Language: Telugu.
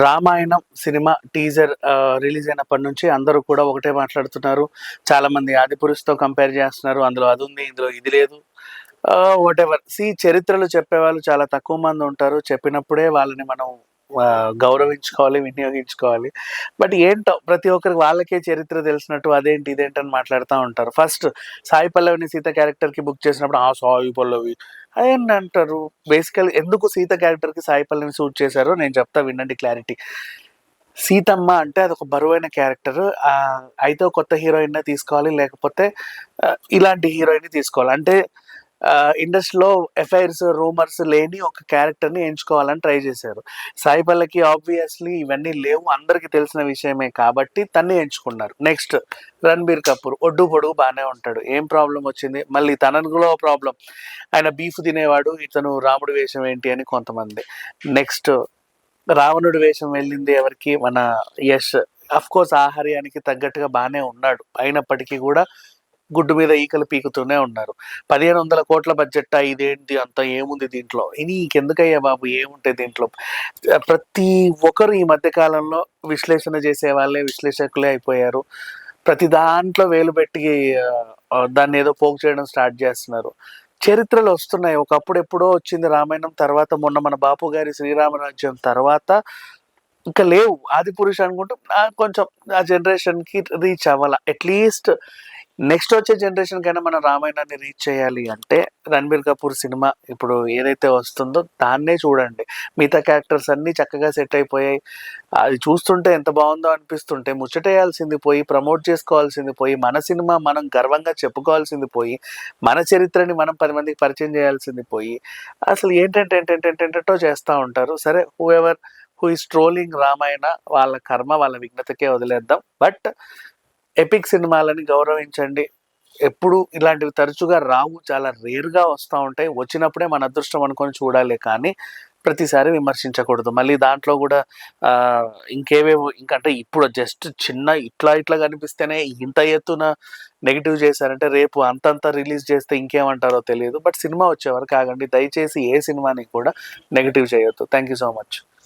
రామాయణం సినిమా టీజర్ రిలీజ్ అయినప్పటి నుంచి అందరూ కూడా ఒకటే మాట్లాడుతున్నారు. చాలా మంది ఆదిపురుషుతో కంపేర్ చేస్తున్నారు. అందులో అది ఉంది ఇందులో ఇది లేదు. వాట్ ఎవర్ సి చరిత్రలు చెప్పేవాళ్ళు చాలా తక్కువ మంది ఉంటారు. చెప్పినప్పుడే వాళ్ళని మనం గౌరవించుకోవాలి వినియోగించుకోవాలి. బట్ ఏంటో ప్రతి ఒక్కరికి వాళ్ళకే చరిత్ర తెలిసినట్టు అదేంటి ఇదేంటి అని మాట్లాడుతూ ఉంటారు. ఫస్ట్ సాయి పల్లవిని సీత క్యారెక్టర్కి బుక్ చేసినప్పుడు ఆ సాయి పల్లవి. అదేంటి అంటారు బేసికల్ ఎందుకు సీత క్యారెక్టర్కి సాయి పల్లవిని సూట్ చేశారో నేను చెప్తా వినండి క్లారిటీ. సీతమ్మ అంటే అది ఒక బరువైన క్యారెక్టర్. అయితే కొత్త హీరోయిన్ తీసుకోవాలి లేకపోతే ఇలాంటి హీరోయిన్ తీసుకోవాలి. అంటే ఇండస్ట్రీలో ఎఫ్ఐఆర్స్ రూమర్స్ లేని ఒక క్యారెక్టర్ని ఎంచుకోవాలని ట్రై చేశారు. సాయి పల్లకి ఆబ్వియస్లీ ఇవన్నీ లేవు అందరికీ తెలిసిన విషయమే కాబట్టి తన్ని ఎంచుకున్నారు. నెక్స్ట్ రణబీర్ కపూర్ ఒడ్డు పొడుగు బాగానే ఉంటాడు. ఏం ప్రాబ్లం వచ్చింది? మళ్ళీ తనను కూడా ప్రాబ్లం ఆయన బీఫ్ తినేవాడు ఇతను రాముడు వేషం ఏంటి అని కొంతమంది. నెక్స్ట్ రావణుడు వేషం వెళ్ళింది ఎవరికి? మన యష్. అఫ్ కోర్స్ ఆహార్యానికి తగ్గట్టుగా బాగానే ఉన్నాడు. అయినప్పటికీ కూడా గుడ్డు మీద ఈకలు పీకుతూనే ఉన్నారు. పదిహేను వందల కోట్ల బడ్జెట్ ఇదేంటి అంత ఏముంది దీంట్లో? ఇది నీకెందుకయ్యా బాబు ఏముంటాయి దీంట్లో? ప్రతి ఒక్కరు ఈ మధ్యకాలంలో విశ్లేషణ చేసే వాళ్ళే విశ్లేషకులే అయిపోయారు. ప్రతి దాంట్లో వేలు పెట్టి దాన్ని ఏదో పోగు చేయడం స్టార్ట్ చేస్తున్నారు. చరిత్రలు వస్తున్నాయి. ఒకప్పుడు ఎప్పుడో వచ్చింది రామాయణం తర్వాత మొన్న మన బాపు గారి శ్రీరామరాజ్యం తర్వాత ఇంకా లేవు. ఆది పురుష అనుకుంటే కొంచెం ఆ జనరేషన్కి రీచ్ అవ్వాల. అట్లీస్ట్ నెక్స్ట్ వచ్చే జనరేషన్ కైనా మనం రామాయణాన్ని రీచ్ చేయాలి అంటే రణబీర్ కపూర్ సినిమా ఇప్పుడు ఏదైతే వస్తుందో దాన్నే చూడండి. మిగతా క్యారెక్టర్స్ అన్నీ చక్కగా సెట్ అయిపోయాయి. అది చూస్తుంటే ఎంత బాగుందో అనిపిస్తుంటే ముచ్చటేయాల్సింది పోయి ప్రమోట్ చేసుకోవాల్సింది పోయి మన సినిమా మనం గర్వంగా చెప్పుకోవాల్సింది పోయి మన చరిత్రని మనం పది మందికి పరిచయం చేయాల్సింది పోయి అసలు ఏంటంటే ఏంటంటే ఏంటంటో చేస్తూ ఉంటారు. సరే whoever who is trolling Ramayana వాళ్ళ కర్మ వాళ్ళ విఘ్నతకే వదిలేద్దాం. బట్ ఎపిక్ సినిమాలని గౌరవించండి. ఎప్పుడు ఇలాంటివి తరచుగా రావు చాలా రేర్గా వస్తూ ఉంటాయి. వచ్చినప్పుడే మన అదృష్టం అనుకొని చూడాలి కానీ ప్రతిసారి విమర్శించకూడదు. మళ్ళీ దాంట్లో కూడా ఇంకేవేవో ఇంకంటే ఇప్పుడు జస్ట్ చిన్న ఇట్లా ఇట్లా కనిపిస్తేనే ఇంత ఎత్తున నెగిటివ్ చేశారంటే రేపు అంతంత రిలీజ్ చేస్తే ఇంకేమంటారో తెలియదు. బట్ సినిమా వచ్చేవరకు ఆగండి. దయచేసి ఏ సినిమాని కూడా నెగిటివ్ చేయొద్దు. Thank you so much.